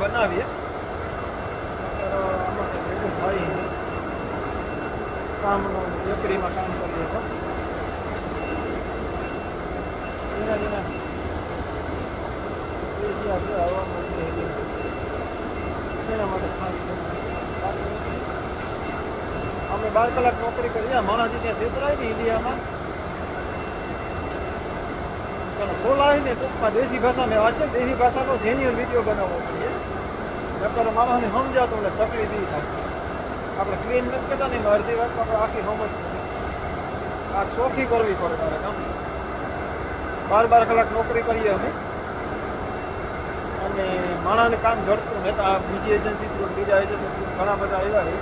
બનાવીએ કામનું બેકરીમાં કામ કરીએ તો હવામાન છે એના માટે અમે બાર કલાક નોકરી કરી. માણાજી ત્યાં છેતરાય ને ઇન્ડિયામાં ચાલો સોલાય ને, ટૂંકમાં દેશી ભાષાને વાંચે દેશી ભાષાનો જેન્યુઅલ વીડિયો બનાવવો જોઈએ. નકર માણસને સમજાતો એટલે તકલીફ નહીં થાય. આપણે ક્લીન નથી કરતા ને અડધી વાત આપણે આખી સમજ આ ચોખ્ખી કરવી પડે તારે કામ. બાર બાર કલાક નોકરી કરીએ અમે. અને માણસને કામ જડતું ને આ બીજી એજન્સી થ્રુ બીજા એજન્સી થ્રુ ઘણા બધા છે.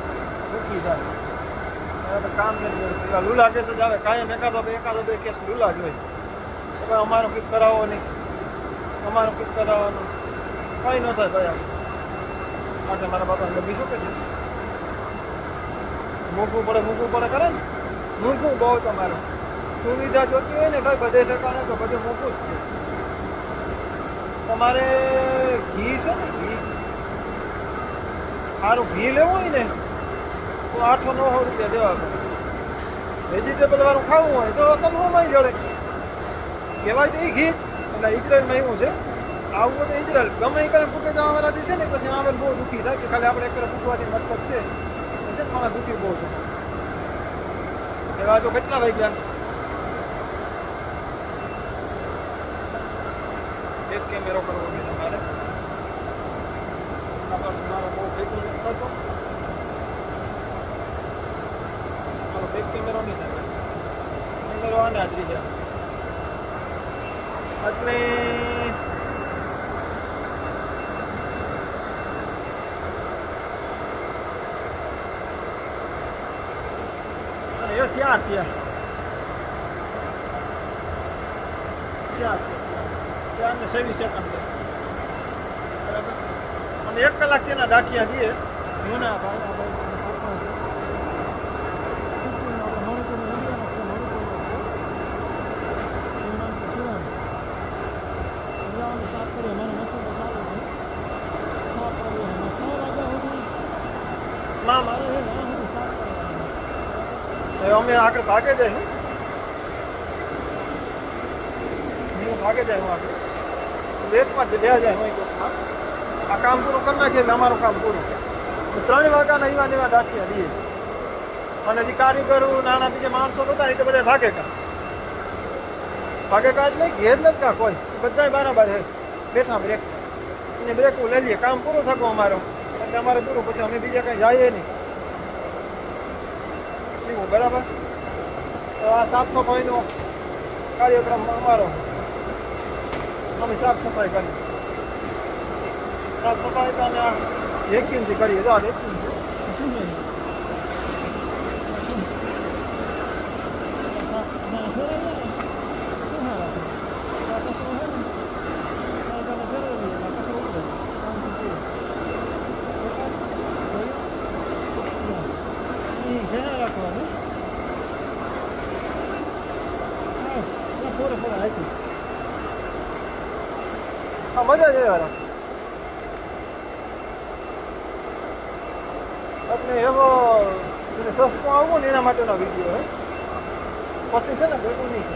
દુઃખી થાય. કામ નથી જડતું એવા લુલા કેસ જ આવે. કાયમ એકાદો બે એકાદો બે કેસ લુલા જ હોય. તો અમારું કંઈક કરાવો નહીં. અમારું કંઈક કરાવવાનું કંઈ ન થાય ભાઈ. માટે મારા બાપાને શું કે છે? મૂકવું પડે મૂકવું પડે કરે ને? મૂકવું બહુ તમારે. સુવિધા જોતી હોય ને ભાઈ, બધે ઠેકાણે તો બધું મૂકવું જ છે. તમારે ઘી છે ને ઘી? સારું ઘી લેવું હોય ને, તો આઠસો નવસો રૂપિયા દેવા પડે. વેજીટેબલ વાળું ખાવું હોય તો તને હું જડે. કહેવાય તો એ ઘી એટલે ઇઝરાયલમાં એવું છે. આવું તો ઇઝરાયલ ગમે એ કરે, ફૂકે જવા વાળાથી છે ને, પછી આવે બહુ દુઃખી થાય કે ખાલી આપણે એક ફૂકવાથી મતલબ છે. છે મારા દુઃખી બહુ છે. એવા તો કેટલા વાગ્યા? એક કેમેરો કરવો છે તમારે. આ પાછું મારો બહુ ભેગું નથી મારો બેક કેમેરો નહીં થાય કેમેરો આને હાજરી છે એટલે અને એ ચાર થયા ચાર ચાર ને છવ્વીસ સેકન્ડ બરાબર? અને એક કલાક તેના દાખિયા દઈએ જૂના ભાઈ આ ભાઈ સિક્કિમનો આપણે મણિપુરનો ઇન્ડિયાનો છે મણિપુરનો છે એનું નામ છે સુરાન સુરાન સાફ કરીએ મને મશીન તો ચાલુ છે સાફ કરીએ અને છ વાગ્યા સુધી ના મારે છે ને સુધી સાફ હવે અમે આગળ ભાગે જાય હું. ભાગે જાય હું આગળ. એકમાં જ જાય હું આ કામ પૂરું કરી નાખીએ અમારું કામ પૂરું ત્રણ વાગ્યાના એવા ને એવા દાંઠિયા દઈએ અને જે કારીગરો નાના બીજા માણસો હતા એ તો બધા ભાગે કા. ભાગે કા એટલે ઘેર નથી કા કોઈ. બધા બરાબર છે બેઠા બ્રેક એને બ્રેક લઈ લઈએ. કામ પૂરું થતું અમારું. એટલે અમારે પૂરું પછી અમે બીજા કંઈ જઈએ નહીં. એવું બરાબર? તો આ સાફ સફાઈનો કાર્યક્રમ અમારો. અમે સાફ સફાઈ કરી સાફ સફાઈ તો અમે આ વેક્યુમથી કરીએ. જો આ વેક્યુમ છે શું છે હા મજા જ આવે. એટલે એવો સસ્તો આવવો ને એના માટેનો વીડિયો પછી છે ને ભેગું નહીં